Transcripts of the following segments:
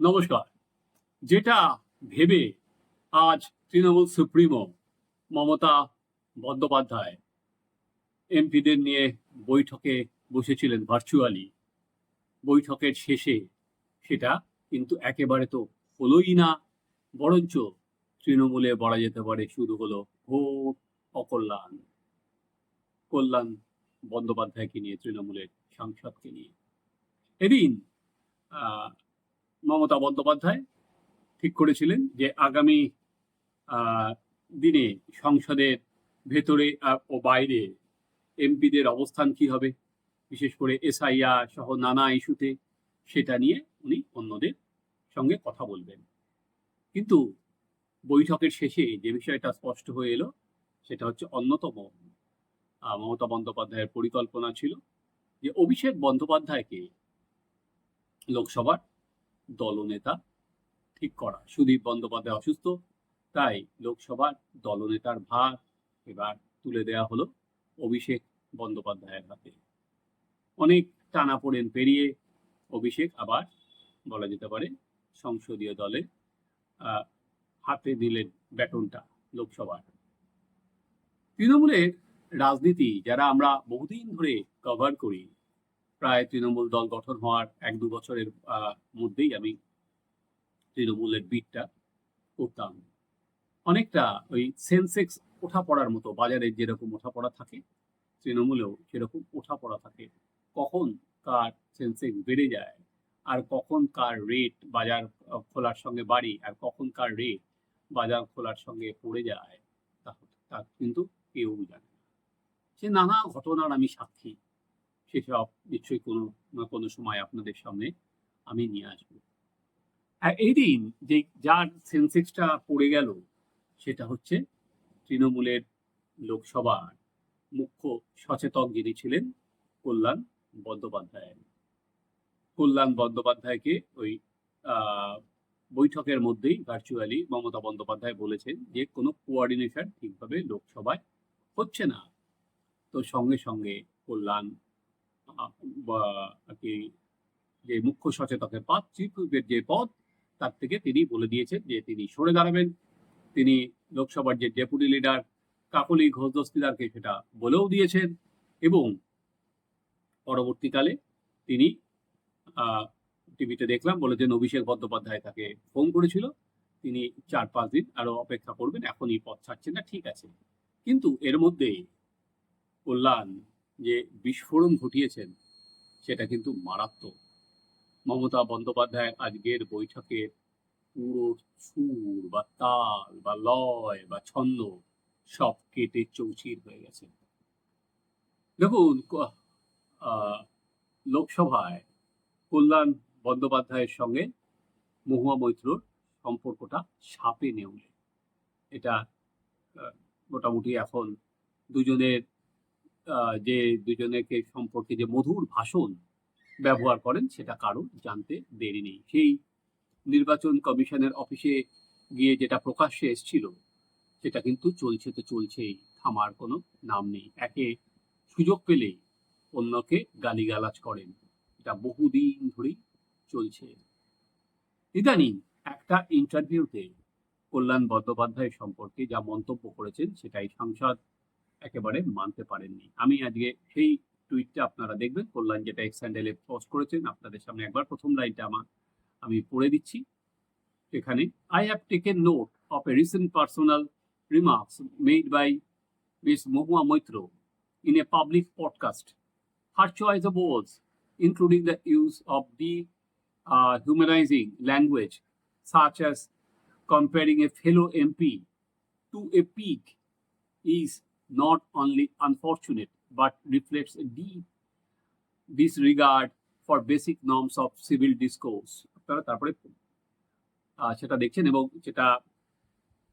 নমস্কার। যেটা ভেবে আজ তৃণমূল সুপ্রিমো মমতা বন্দ্যোপাধ্যায় এমপিদের নিয়ে বৈঠকে বসেছিলেন ভার্চুয়ালি। বৈঠকের শেষে সেটা কিন্তু একেবারে তো হলোই না, বরঞ্চ তৃণমূলে বলা যেতে পারে শুরু হলো ঘোর অকল্যাণ। কল্যাণ বন্দ্যোপাধ্যায়কে নিয়ে, তৃণমূলের সাংসদকে নিয়ে। এদিন মমতা বন্দ্যোপাধ্যায় ঠিক করেছিলেন যে আগামী দিনে সংসদের ভেতরে ও বাইরে এমপিদের অবস্থান কি হবে? বিশেষ করে এসআইআর সহ নানা ইস্যুতে সেটা নিয়ে উনি অন্যদের সঙ্গে কথা বলবেন। কিন্তু বৈঠকের শেষে যে বিষয়টা স্পষ্ট হয়ে এলো, সেটা হচ্ছে অন্যতম মমতা বন্দ্যোপাধ্যায়ের পরিকল্পনা ছিল যে অভিষেক বন্দ্যোপাধ্যায়কে লোকসভার দলনেতা ঠিক করা। সুদীপ বন্দ্যোপাধ্যায় অসুস্থ, তাই লোকসভার দলনেতার ভার এবার তুলে দেওয়া হলো অভিষেক বন্দ্যোপাধ্যায়ের হাতে। অনেক টানাপোড়েন পেরিয়ে অভিষেক আবার বলা যেতে পারে সংসদীয় দলে হাতে দিলেন ব্যাটনটা লোকসভার। তৃণমূলের রাজনীতি যারা আমরা বহুদিন ধরে কভার করি প্রায় তৃণমূল দল গঠন হওয়ার এক দু বছরের মধ্যেই আমি তৃণমূলের বিটটা করতাম। অনেকটা ওই সেন্সেক্স ওঠা পড়ার মতো, বাজারে যেরকম ওঠা পড়া থাকে, তৃণমূলেও সেরকম ওঠা পড়া থাকে। কখন কার সেন্সেক্স বেড়ে যায়, আর কখন কার রেট বাজার খোলার সঙ্গে বাড়ি, আর কখন কার রেট বাজার খোলার সঙ্গে পড়ে যায়, তা কিন্তু কেউ জানে সে নানা ঘটনার আমি সাক্ষী। সেসব নিশ্চয়ই কোনো না কোনো সময় আপনাদের সামনে আমি নিয়ে আসব। এই দিন যে যার সেন্সেক্সটা পড়ে গেল, সেটা হচ্ছে তৃণমূলের লোকসভার মুখ্য সচেতক যিনি ছিলেন, কল্যাণ বন্দ্যোপাধ্যায়। কল্যাণ বন্দ্যোপাধ্যায়কে ওই বৈঠকের মধ্যেই ভার্চুয়ালি মমতা বন্দ্যোপাধ্যায় বলেছেন যে কোনো কোঅর্ডিনেশন ঠিকভাবে লোকসভায় হচ্ছে না। তো সঙ্গে সঙ্গে কল্যাণ কি যে মুখ্য সচেতকের পদ চিফ হুইপের যে পদ, তার থেকে তিনি বলে দিয়েছেন যে তিনি সরে দাঁড়াবেন। তিনি লোকসভার যে ডেপুটি লিডার কাকলি ঘোষ দস্তিদারকে সেটা বলেও দিয়েছেন এবং পরবর্তীকালে তিনি টিভিতে দেখলাম বলেছেন অভিষেক বন্দ্যোপাধ্যায় তাকে ফোন করেছিল। তিনি চার পাঁচ দিন আরও অপেক্ষা করবেন, এখনই পথ ছাড়ছেন না, ঠিক আছে। কিন্তু এর মধ্যে কল্যাণ যে বিস্ফোরণ ঘটিয়েছেন, সেটা কিন্তু মারাত্মক। মমতা বন্দ্যোপাধ্যায় আজকের বৈঠকের পুরো সুর বা তাল বা লয় বা ছন্দ সব কেটে চৌচির হয়ে গেছে। দেখুন লোকসভায় কল্যাণ বন্দ্যোপাধ্যায়ের সঙ্গে মহুয়া মৈত্রর সম্পর্কটা সাপে নেউলে। এটা মোটামুটি এখন দুজনের যে দুজনেকে সম্পর্কে যে মধুর ভাষণ ব্যবহার করেন, সেটা কারও জানতে দেরি নেই। সেই নির্বাচন কমিশনের অফিসে গিয়ে যেটা প্রকাশ্যে এসেছিল, সেটা কিন্তু চলছে তো চলছেই, থামার কোনো নাম নেই। একে সুযোগ পেলেই অন্যকে গালিগালাজ করেন। এটা বহুদিন ধরেই চলছে। ইদানিং একটা ইন্টারভিউতে কল্যাণ বন্দ্যোপাধ্যায় সম্পর্কে যা মন্তব্য করেছেন, সেটাই সাংসদ একেবারে মানতে পারেননি। আমি আজকে সেই টুইটটা আপনারা দেখবেন কল্যাণ যেটা এক্স হ্যান্ডেলে পোস্ট করেছেন আপনাদের সামনে একবার প্রথম লাইনটা আমার আমি পড়ে দিচ্ছি। এখানে I have taken note of a recent personal remarks made by miss Mahua Moitra in a public podcast Her choice of words, including the use of uh, humanizing language, such as comparing a fellow MP to a pig, is not only unfortunate, but reflects a deep disregard for basic norms of civil discourse. আপনারা তারপরে সেটা দেখছেন এবং সেটা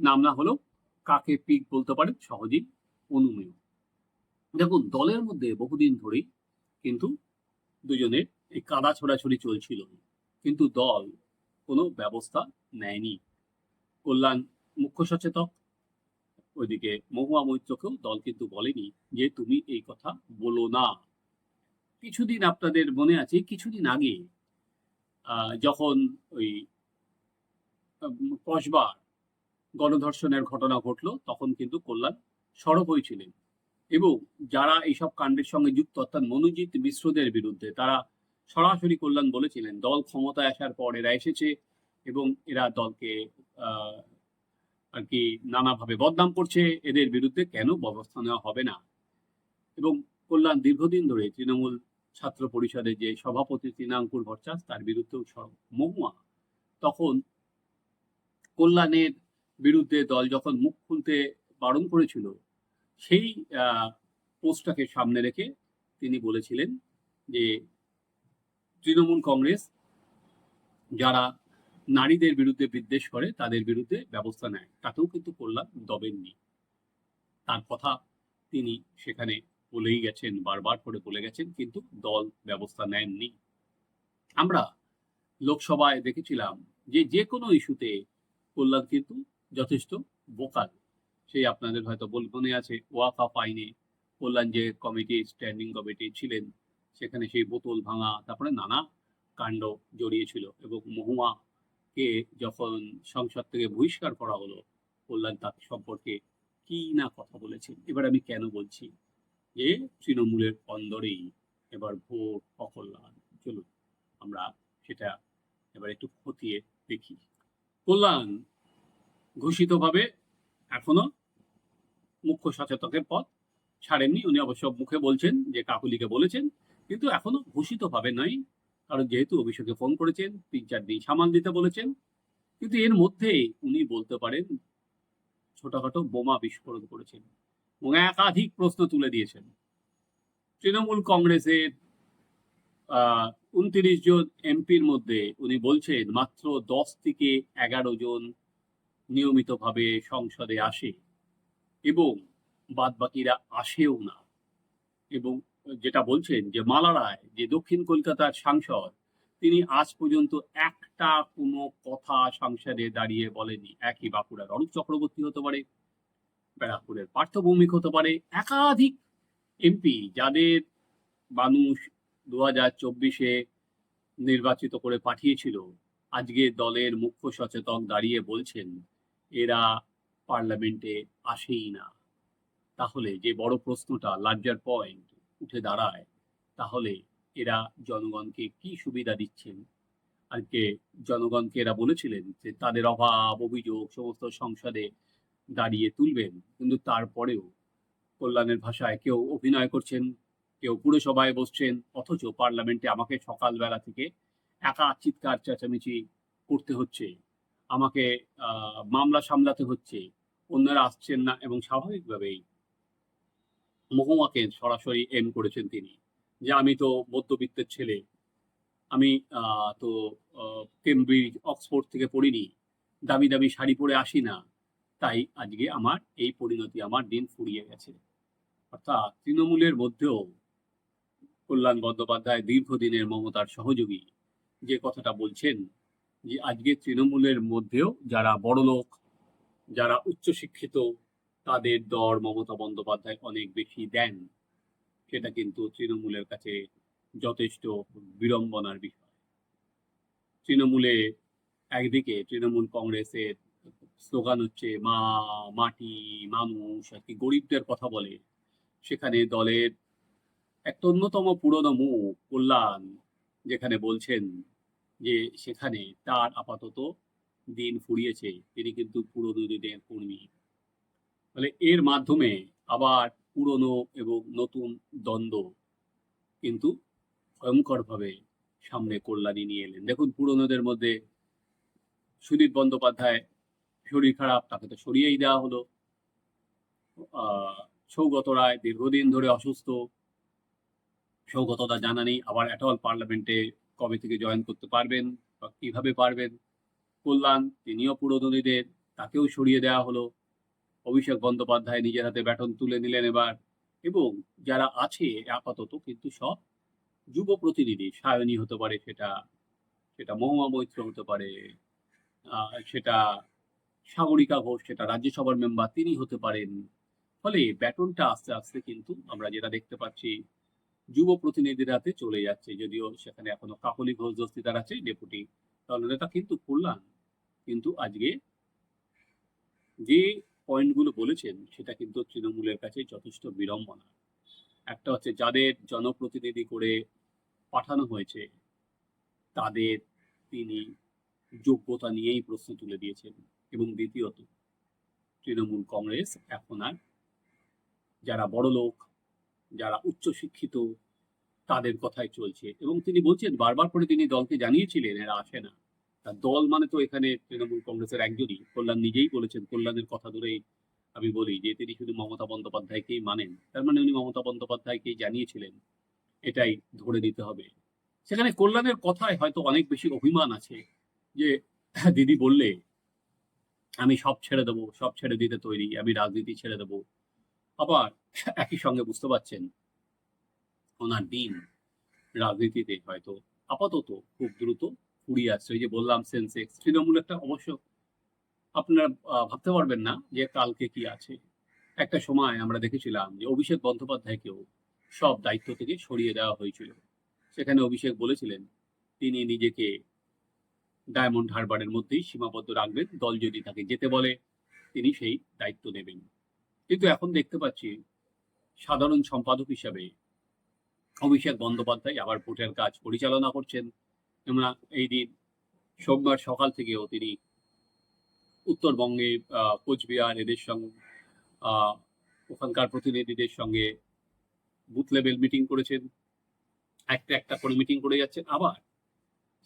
নাম না হলেও কাকে পিক বলতে পারেন সহজেই অনুমেয়। দেখুন, দলের মধ্যে বহুদিন ধরেই কিন্তু দুজনের এই কাদা ছোড়াছড়ি চলছিল। কিন্তু দল কোনো ব্যবস্থা নেয়নি। কল্যাণ মুখ্য সচেতক ওইদিকে মহুয়া মৈত্রকেও দল কিন্তু বলেনি যে তুমি এই কথা বলো না। কিছুদিন আপনাদের মনে আছে, কিছুদিন আগে যখন ওই কসবার গণধর্ষণের ঘটনা ঘটলো, তখন কিন্তু কল্যাণ সরব হয়েছিলেন এবং যারা এইসব কাণ্ডের সঙ্গে যুক্ত, অর্থাৎ মনোজিৎ মিশ্রদের বিরুদ্ধে, তারা সরাসরি কল্যাণ বলেছিলেন, দল ক্ষমতায় আসার পর এরা এসেছে এবং এরা দলকে আর কি নানাভাবে বদনাম করছে। এদের বিরুদ্ধে কেন ব্যবস্থা নেওয়া হবে না? এবং কল্যাণ দীর্ঘদিন ধরে তৃণমূল ছাত্র পরিষদের যে সভাপতি তৃণাঙ্কুর ভট্টাচ তার বিরুদ্ধেও মহুয়া। তখন কল্যাণের বিরুদ্ধে দল যখন মুখ খুলতে বারণ করেছিল, সেই পোস্টটাকে সামনে রেখে তিনি বলেছিলেন যে, তৃণমূল কংগ্রেস যারা নারীদের বিরুদ্ধে বিদ্বেষ করে, তাদের বিরুদ্ধে ব্যবস্থা নেয়। তাতেও কিন্তু কল্যাণ দবেননি। তার কথা তিনি সেখানে বলেই গেছেন, বারবার করে বলে গেছেন, কিন্তু দল ব্যবস্থা নেননি। আমরা লোকসভায় দেখেছিলাম যে যে কোনো ইস্যুতে কল্যাণ কিন্তু যথেষ্ট বোকাল সেই আপনাদের হয়তো বল, মনে আছে ওয়াকা আইনে কল্যাণ যে কমিটি, স্ট্যান্ডিং কমিটি ছিলেন, সেখানে সেই বোতল ভাঙা, তারপরে নানা কাণ্ড জড়িয়েছিল এবং মহুয়াকে যখন সংসদ থেকে বহিষ্কার করা হলো, কল্যাণ তার সম্পর্কে কি না কথা বলেছেন? এবার আমি কেন বলছি যে তৃণমূলের অন্দরেই এবার ভোট অকল্যাণ? চলুন, আমরা সেটা এবার একটু খতিয়ে দেখি। কল্যাণ ঘোষিতভাবে এখনও মুখ্য সচেতকের পদ ছাড়েননি। উনি অবশ্য মুখে বলছেন যে কাকুলিকে বলেছেন, কিন্তু এখনও ঘোষিতভাবে নয় কারণ যেহেতু অভিষেকে ফোন করেছেন, তিন চার দিন সামাল দিতে বলেছেন, কিন্তু এর মধ্যে উনি বলতে পারেন, ছোটখাটো বোমা বিস্ফোরণ করেছেন এবং একাধিক প্রশ্ন তুলে দিয়েছেন। তৃণমূল কংগ্রেসের উনত্রিশ জন এমপির মধ্যে উনি বলছেন, মাত্র দশ থেকে এগারো জন নিয়মিতভাবে সংসদে আসে এবং বাদ বাকিরা আসেও না এবং যেটা বলছেন যে মালা রায় যে দক্ষিণ কলকাতার সাংসদ, তিনি আজ পর্যন্ত একটা কোনো কথা সংসদে দাঁড়িয়ে বলেনি একই বাঁকুড়ার অরূপ চক্রবর্তী হতে পারে, ব্যারাকপুরের পার্থভৌমিক হতে পারে, একাধিক এমপি যাদের মানুষ দু হাজার চব্বিশে নির্বাচিত করে পাঠিয়েছিল, আজকে দলের মুখ্য সচেতক দাঁড়িয়ে বলছেন, এরা পার্লামেন্টে আসেই না। তাহলে যে বড় প্রশ্নটা লার্জার পয়েন্ট উঠে দাঁড়ায়, তাহলে এরা জনগণকে কি সুবিধা দিচ্ছেন? আজকে জনগণকে এরা বলেছিলেন যে তাদের অভাব, অভিযোগ, সমস্ত সংসদে দাঁড়িয়ে তুলবেন। কিন্তু তারপরেও কল্যাণের ভাষায় কেউ অভিনয় করছেন, কেউ পুরসভায় বসছেন, অথচ পার্লামেন্টে আমাকে সকালবেলা থেকে একা চিৎকার চেঁচামেচি করতে হচ্ছে, আমাকে মামলা সামলাতে হচ্ছে, অন্যরা আসছেন না এবং স্বাভাবিকভাবেই মহুমাকে সরাসরি এম করেছেন তিনি, যে আমি তো মধ্যবিত্তের ছেলে, আমি তো কেমব্রিজ অক্সফোর্ড থেকে পড়িনি, দামি দামি শাড়ি পরে আসি না, তাই আজকে আমার এই পরিণতি আমার দিন ফুরিয়ে গেছে। অর্থাৎ তৃণমূলের মধ্যেও কল্যাণ বন্দ্যোপাধ্যায় দীর্ঘদিনের মমতার সহযোগী, যে কথাটা বলছেন, যে আজকে তৃণমূলের মধ্যেও যারা বড় লোক যারা উচ্চশিক্ষিত তাদের দর মমতা বন্দ্যোপাধ্যায় অনেক বেশি দেন। সেটা কিন্তু তৃণমূলের কাছে যথেষ্ট বিড়ম্বনার বিষয়। তৃণমূলে একদিকে তৃণমূল কংগ্রেসের স্লোগান হচ্ছে, মা, মাটি, মানুষ, আর কি গরিবদের কথা বলে। সেখানে দলের এক অন্যতম পুরনো মুখ, কল্যাণ, যেখানে বলছেন যে সেখানে তার আপাতত দিন ফুরিয়েছে। তিনি কিন্তু পুরনো দিনের কর্মী। ফলে এর মাধ্যমে আবার পুরনো এবং নতুন দ্বন্দ্ব কিন্তু ভয়ঙ্করভাবে সামনে কল্যাণী নিয়ে এলেন। দেখুন, পুরনোদের মধ্যে সুদীপ বন্দ্যোপাধ্যায় শরীর খারাপ, তাকে তো সরিয়েই দেওয়া হলো। সৌগত রায় দীর্ঘদিন ধরে অসুস্থ। সৌগতদা জানা নেই, আবার অ্যাটল পার্লামেন্টে কবে থেকে জয়েন করতে পারবেন বা কীভাবে পারবেন? কল্যাণ, তিনিও পুরোদনীদের, তাকেও সরিয়ে দেওয়া হলো। অভিষেক বন্দ্যোপাধ্যায় নিজের হাতে ব্যাটন তুলে নিলেন এবার। এবং যারা আছে আপাতত কিন্তু সব যুব প্রতিনিধি সায়নী হতে পারে, সেটা সেটা মহুমা মৈত্র হতে পারে সেটা সাগরিকা ঘোষ, সেটা রাজ্যসভার মেম্বার তিনি হতে পারেন। ফলে ব্যাটনটা আস্তে আস্তে কিন্তু আমরা যেটা দেখতে পাচ্ছি, যুব প্রতিনিধির হাতে চলে যাচ্ছে। যদিও সেখানে এখনও কাকলি ঘোষ দস্তিদার আছে, ডেপুটি দলনেতা কিন্তু কল্যাণ। কিন্তু আজকে যে পয়েন্টগুলো বলেছেন, সেটা কিন্তু তৃণমূলের কাছে যথেষ্ট বিড়ম্বনা। একটা হচ্ছে যাদের জনপ্রতিনিধি করে পাঠানো হয়েছে, তাদের তিনি যোগ্যতা নিয়েই প্রশ্ন তুলে দিয়েছেন। এবং দ্বিতীয়ত, তৃণমূল কংগ্রেস এখন আর যারা বড় লোক, যারা উচ্চশিক্ষিত তাদের কথাই চলছে। এবং তিনি বলছেন, বারবার করে তিনি দলকে জানিয়েছিলেন, এরা আসে না। দল মানে তো এখানে তৃণমূল কংগ্রেসের একজনই। কল্যাণ নিজেই বলেছেন, কল্যাণের কথা ধরেই আমি বলি যে তিনি শুধু মমতা বন্দ্যোপাধ্যায়কেই মানেন। তার মানে উনি মমতা বন্দ্যোপাধ্যায়কেই জানিয়েছিলেন, এটাই ধরে নিতে হবে। সেখানে কল্যাণের কথায় হয়তো অনেক বেশি অভিমান আছে যে দিদি বললে, আমি সব ছেড়ে দেবো, সব ছেড়ে দিতে তৈরি, আমি রাজনীতি ছেড়ে দেবো। আবার একই সঙ্গে বুঝতে পারছেন, ওনার দিন রাজনীতিতে হয়তো আপাতত খুব দ্রুত ফুরিয়ে আসছে ওই যে বললাম সেন্সেক্স তৃণমূল একটা অবশ্য আপনারা ভাবতে পারবেন না যে কালকে কি আছে। একটা সময় আমরা দেখেছিলাম যে অভিষেক বন্দ্যোপাধ্যায়কেও সব দায়িত্ব থেকে সরিয়ে দেওয়া হয়েছিল। সেখানে অভিষেক বলেছিলেন, তিনি নিজেকে ডায়মন্ড হারবারের মধ্যেই সীমাবদ্ধ রাখবেন, দল যদি তাকে যেতে বলে, তিনি সেই দায়িত্ব নেবেন। কিন্তু এখন দেখতে পাচ্ছি, সাধারণ সম্পাদক হিসাবে অভিষেক বন্দ্যোপাধ্যায় আবার ভোটের কাজ পরিচালনা করছেন। আমরা এই দিন সোমবার সকাল থেকেও তিনি উত্তরবঙ্গে কোচবিহার এদের সঙ্গে ওখানকার প্রতিনিধিদের সঙ্গে বুথ লেভেল মিটিং করেছেন। একটা একটা করে মিটিং করে যাচ্ছেন। আবার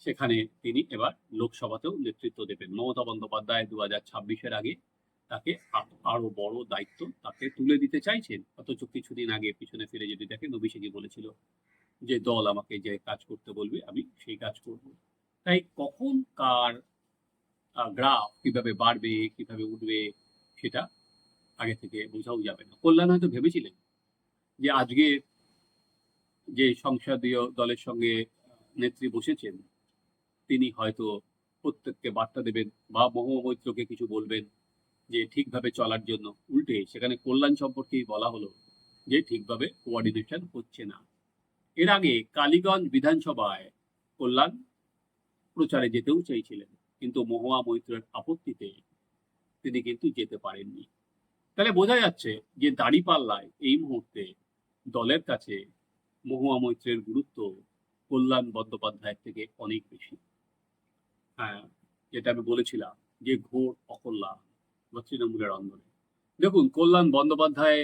সেখানে তিনি এবার লোকসভাতেও নেতৃত্ব দেবেন। মমতা বন্দ্যোপাধ্যায় দু হাজার ছাব্বিশের আগে তাকে আরও বড় দায়িত্ব তাকে তুলে দিতে চাইছেন। অথচ কিছুদিন আগে পিছনে ফিরে যদি দেখেন অভিষেকই বলেছিল যে দল আমাকে যে কাজ করতে বলবে, আমি সেই কাজ করব। তাই কখন কার গ্রাফ কীভাবে বাড়বে, কীভাবে উঠবে, সেটা আগে থেকে বোঝাও যাবে না। কল্যাণ হয়তো ভেবেছিলেন যে আজকে যে সংসদীয় দলের সঙ্গে নেত্রী বসেছেন, তিনি হয়তো প্রত্যেককে বার্তা দেবেন বা মহুয়া মৈত্রকে কিছু বলবেন যে ঠিকভাবে চলার জন্য। উল্টে সেখানে কল্যাণ সম্পর্কেই বলা হলো যে ঠিকভাবে কোঅর্ডিনেশন হচ্ছে না। এর আগে কালীগঞ্জ বিধানসভায় কল্যাণ প্রচারে যেতেও চাইছিলেন কিন্তু মহুয়া মৈত্রের আপত্তিতে তিনি কিন্তু যেতে পারেননি। তাহলে বোঝা যাচ্ছে যে দাড়িপাল্লায় এই মুহূর্তে দলের কাছে মহুয়া মৈত্রের গুরুত্ব কল্যাণ বন্দ্যোপাধ্যায়ের থেকে অনেক বেশি। হ্যাঁ যেটা আমি বলেছিলাম যে ঘোর অকল্যাণ বা তৃণমূলের অন্দরে। দেখুন, কল্যাণ বন্দ্যোপাধ্যায়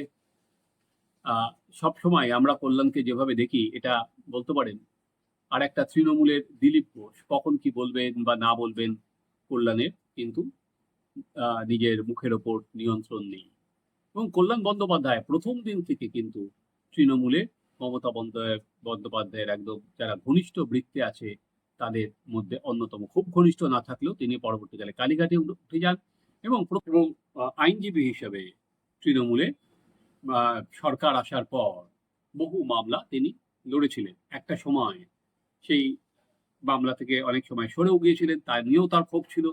আহ সবসময় আমরা কল্যাণকে যেভাবে দেখি, এটা বলতে পারেন, আর একটা তৃণমূলের দিলীপ ঘোষ কখন কি বলবেন বা না বলবেন কল্যাণের কিন্তু নিজের মুখের ওপর নিয়ন্ত্রণ নেই। এবং কল্যাণ বন্দ্যোপাধ্যায় প্রথম দিন থেকে কিন্তু তৃণমূলে মমতা বন্দ্যোপাধ্যায় বন্দ্যোপাধ্যায়ের একদম যারা ঘনিষ্ঠ বৃত্তে আছে, তাদের মধ্যে অন্যতম। খুব ঘনিষ্ঠ না থাকলেও তিনি পরবর্তীকালে কালীঘাটে উঠে যান এবং আইনজীবী হিসেবে তৃণমূলে সরকার আসার পর বহু মামলা তিনি লড়েছিলেন। একটা সময় সেই মামলা থেকে অনেক সময় সরেও গিয়েছিলেন তার নিয়েও তার ক্ষোভ ছিল।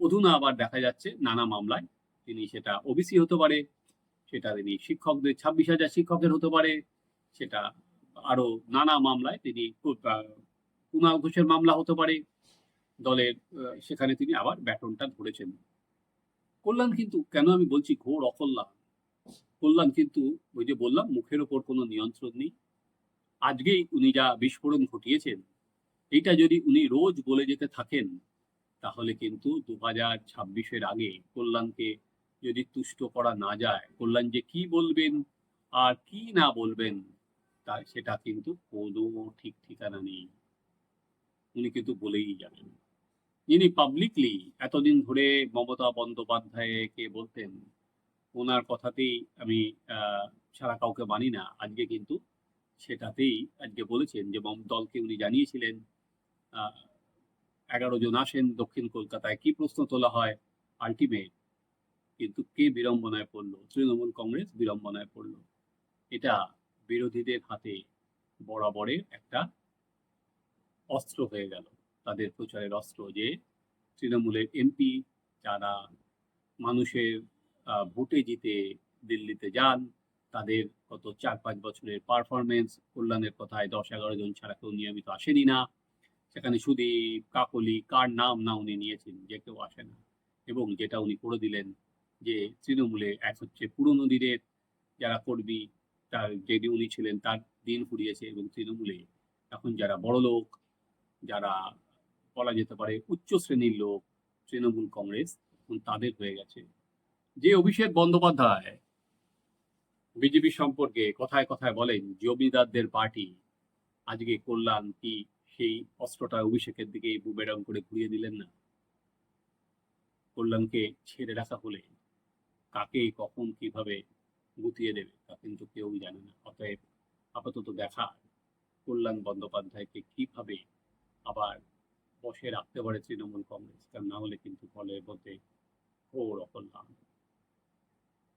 অধুনা আবার দেখা যাচ্ছে নানা মামলায় তিনি সেটা ওবিসি হতে পারে, সেটা তিনি শিক্ষকদের, ছাব্বিশ হাজার শিক্ষকের হতে পারে, সেটা আরও নানা মামলায় তিনি কুণাল ঘোষের মামলা হতে পারে। দলের সেখানে তিনি আবার ব্যাটনটা ধরেছেন। কল্যাণ, কিন্তু কেন আমি বলছি ঘোর অকল্যাণ? কল্যাণ কিন্তু ওই যে বললাম, মুখের ওপর কোনো নিয়ন্ত্রণ নেই। আজকেই উনি যা বিস্ফোরণ ঘটিয়েছেন এটা যদি উনি রোজ বলে যেতে থাকেন, তাহলে কিন্তু দু হাজার ছাব্বিশের আগে কল্যাণকে যদি তুষ্ট করা না যায়, কল্যাণ যে কি বলবেন আর কি না বলবেন তা সেটা কিন্তু কোনো ঠিক ঠিকানা নেই। উনি কিন্তু বলেই যাবেন। যিনি পাবলিকলি এতদিন ধরে মমতা বন্দ্যোপাধ্যায়কে বলতেন ওনার কথাতেই আমি সারা কাউকে মানি না। আজকে কিন্তু সেটাতেই আজকে বলেছেন যে দলকে উনি জানিয়েছিলেন এগারো জন আসেন দক্ষিণ কলকাতায়। কি প্রশ্ন তোলা হয়? আলটিমেট কিন্তু কে বিড়ম্বনায় পড়ল? তৃণমূল কংগ্রেস বিড়ম্বনায় পড়ল। এটা বিরোধীদের হাতে বরাবরের একটা অস্ত্র হয়ে গেল। তাদের প্রচারের অস্ত্র যে, তৃণমূলের এমপি যারা মানুষের ভোটে জিতে দিল্লিতে যান। তাদের গত চার পাঁচ বছরের পারফরমেন্স কল্যাণের কথায় দশ এগারো জন ছাড়া কেউ নিয়মিত আসেনি না। সেখানে সুদীপ, কাকলি, কার নাম না উনি নিয়েছেন, যে কেউ আসে না। এবং যেটা উনি করে দিলেন, যে তৃণমূলে এক হচ্ছে পুরনো দিনের যারা কর্মী, তার যে উনি ছিলেন, তার দিন ফুরিয়েছে এবং তৃণমূলে এখন যারা বড় লোক, যারা বলা যেতে পারে উচ্চ শ্রেণির লোক, তৃণমূল কংগ্রেস এখন তাদের হয়ে গেছে। যে অভিষেক বন্দ্যোপাধ্যায় বিজেপি সম্পর্কে কথায় কথায় বলেন, জমিদারদের পার্টি, আজকে কল্যাণ কি সেই অস্ত্রটা অভিষেকের দিকে বুবেরং করে ঘুরিয়ে দিলেন না? কল্যাণকে ছেড়ে রাখা হলে কাকে, কখন, কীভাবে গুটিয়ে দেবে তা কিন্তু কেউ জানে না। অতএব আপাতত দেখা কল্যাণ বন্দ্যোপাধ্যায়কে কীভাবে আবার বসে রাখতে পারে তৃণমূল কংগ্রেস, তা না হলে কিন্তু ফলের মধ্যে ঘোর অকল্যাণ।